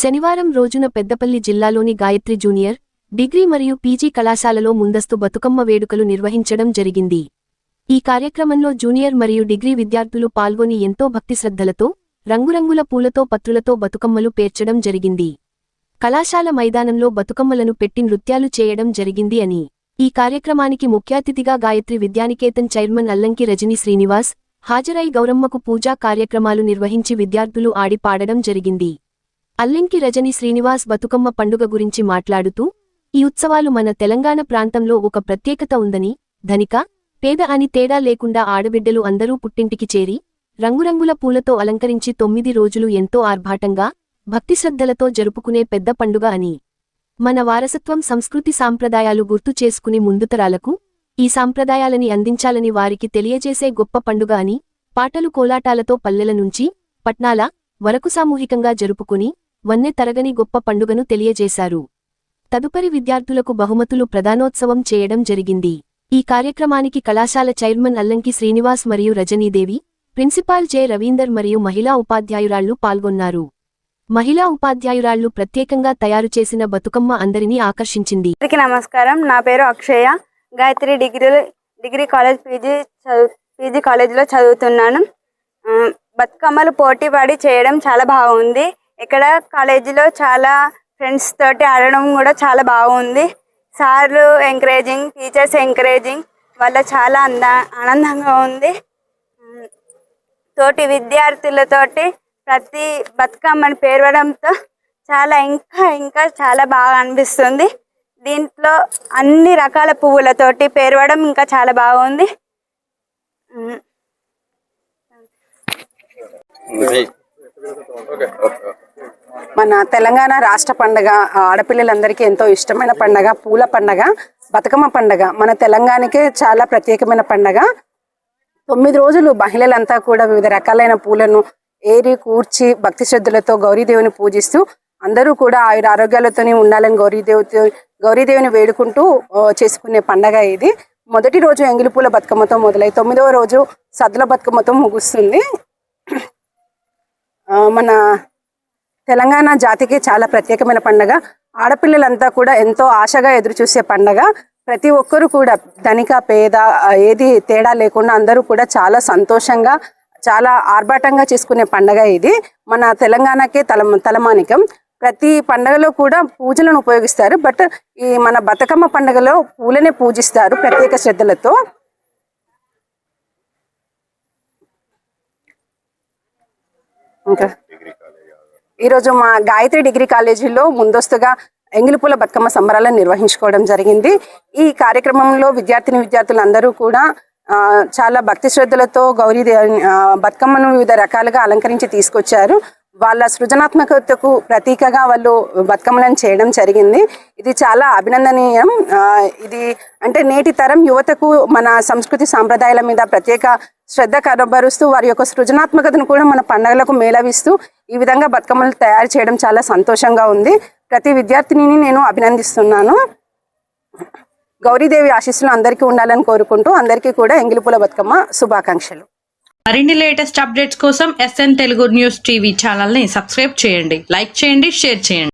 శనివారం రోజున పెద్దపల్లి జిల్లాలోని గాయత్రి జూనియర్ డిగ్రీ మరియు పీజీ కళాశాలలో ముందస్తు బతుకమ్మ వేడుకలు నిర్వహించడం జరిగింది. ఈ కార్యక్రమంలో జూనియర్ మరియు డిగ్రీ విద్యార్థులు పాల్గొని ఎంతో భక్తిశ్రద్ధలతో రంగురంగుల పూలతో పత్రులతో బతుకమ్మలు పేర్చడం జరిగింది. కళాశాల మైదానంలో బతుకమ్మలను పెట్టి నృత్యాలు చేయడం జరిగింది అని. ఈ కార్యక్రమానికి ముఖ్యాతిథిగా గాయత్రి విద్యానికేతన్ చైర్మన్ అల్లంకి రజని శ్రీనివాస్ హాజరై గౌరమ్మకు పూజా కార్యక్రమాలు నిర్వహించి విద్యార్థులు ఆడి పాడడం జరిగింది. అల్లింకి రజని శ్రీనివాస్ బతుకమ్మ పండుగ గురించి మాట్లాడుతూ ఈ ఉత్సవాలు మన తెలంగాణ ప్రాంతంలో ఒక ప్రత్యేకత ఉందని ధనిక పేద అని తేడా లేకుండా ఆడబిడ్డలు అందరూ పుట్టింటికి చేరి రంగురంగుల పూలతో అలంకరించి తొమ్మిది రోజులు ఎంతో ఆర్భాటంగా భక్తిశ్రద్ధలతో జరుపుకునే పెద్ద పండుగ అని. మన వారసత్వం సంస్కృతి సాంప్రదాయాలు గుర్తు చేసుకుని ముందుతరాలకు ఈ సాంప్రదాయాలని అందించాలని వారికి తెలియజేసే గొప్ప పండుగ అని పాటలు కోలాటాలతో పల్లెల నుంచి పట్నాల వరకు సామూహికంగా జరుపుకుని వన్నె తరగని గొప్ప పండుగను తెలియజేశారు. తదుపరి విద్యార్థులకు బహుమతులు ప్రధానోత్సవం చేయడం జరిగింది. ఈ కార్యక్రమానికి కళాశాల చైర్మన్ అల్లంకి శ్రీనివాస్ మరియు రజనీదేవి ప్రిన్సిపాల్ జె. రవీందర్ మరియు మహిళా ఉపాధ్యాయురాళ్ళు పాల్గొన్నారు. మహిళా ఉపాధ్యాయురాళ్ళు ప్రత్యేకంగా తయారు చేసిన బతుకమ్మ అందరినీ ఆకర్షించింది. నమస్కారం. నా పేరు Akshaya. Gayatri degree degree college PG PG కాలేజీలో చదువుతున్నాను. బతుకమ్మలు పోటీ పడి చేయడం చాలా బాగుంది. ఇక్కడ కాలేజీలో చాలా ఫ్రెండ్స్ తోటి ఆడడం కూడా చాలా బాగుంది. సార్లు ఎంకరేజింగ్ టీచర్స్ ఎంకరేజింగ్ వల్ల చాలా అంద ఆనందంగా ఉంది. తోటి విద్యార్థులతోటి ప్రతి బతుకమ్మని పేరవడంతో చాలా ఇంకా ఇంకా చాలా బాగా అనిపిస్తుంది. దీంట్లో అన్ని రకాల పువ్వులతోటి పేరవడం ఇంకా చాలా బాగుంది. మన తెలంగాణ రాష్ట్ర పండగ ఆడపిల్లలందరికీ ఎంతో ఇష్టమైన పండగ పూల పండగ బతుకమ్మ పండగ. మన తెలంగాణకే చాలా ప్రత్యేకమైన పండగ. తొమ్మిది రోజులు మహిళలంతా కూడా వివిధ రకాలైన పూలను ఏరి కూర్చి భక్తి శ్రద్ధలతో గౌరీదేవిని పూజిస్తూ అందరూ కూడా ఆయుర ఆరోగ్యాలతోనే ఉండాలని గౌరీదేవితో గౌరీదేవిని వేడుకుంటూ చేసుకునే పండగ ఇది. మొదటి రోజు ఎంగిలిపూల బతుకమ్మతో మొదలై తొమ్మిదవ రోజు సద్దుల బతుకమ్మతో ముగుస్తుంది. మన తెలంగాణ జాతికి చాలా ప్రత్యేకమైన పండగ. ఆడపిల్లలంతా కూడా ఎంతో ఆశగా ఎదురు చూసే పండగ. ప్రతి ఒక్కరు కూడా ధనిక పేద ఏది తేడా లేకుండా అందరూ కూడా చాలా సంతోషంగా చాలా ఆర్భాటంగా చేసుకునే పండగ ఇది. మన తెలంగాణకే తల తలమానికం. ప్రతి పండగలో కూడా పూజలను ఉపయోగిస్తారు. బట్ ఈ మన బతుకమ్మ పండగలో పూలనే పూజిస్తారు ప్రత్యేక శ్రద్ధలతో. ఇంకా ఈరోజు మా గాయత్రి డిగ్రీ కాలేజీలో ముందస్తుగా ఎంగిలిపూల బతుకమ్మ సంబరాలను నిర్వహించుకోవడం జరిగింది. ఈ కార్యక్రమంలో విద్యార్థిని విద్యార్థులు అందరూ కూడా చాలా భక్తి శ్రద్ధలతో గౌరీ బతుకమ్మను వివిధ రకాలుగా అలంకరించి తీసుకొచ్చారు. వాళ్ళ సృజనాత్మకతకు ప్రతీకగా వాళ్ళు బతుకమ్మలను చేయడం జరిగింది. ఇది చాలా అభినందనీయం. ఇది అంటే నేటి తరం యువతకు మన సంస్కృతి సాంప్రదాయాల మీద ప్రత్యేక శ్రద్ధ కనబరుస్తూ వారి యొక్క సృజనాత్మకతను కూడా మన పండుగలకు మేళవిస్తూ ఈ విధంగా బతుకమ్మలు తయారు చేయడం చాలా సంతోషంగా ఉంది. ప్రతి విద్యార్థిని నేను అభినందిస్తున్నాను. గౌరీదేవి ఆశీస్సులు అందరికీ ఉండాలని కోరుకుంటూ అందరికీ కూడా ఎంగిలిపూల బతుకమ్మ శుభాకాంక్షలు. మరిన్ని లేటెస్ట్ అప్డేట్స్ కోసం ఎస్ఎన్ తెలుగు న్యూస్ టీవీ ఛానల్ని సబ్స్క్రైబ్ చేయండి. లైక్ చేయండి షేర్ చేయండి.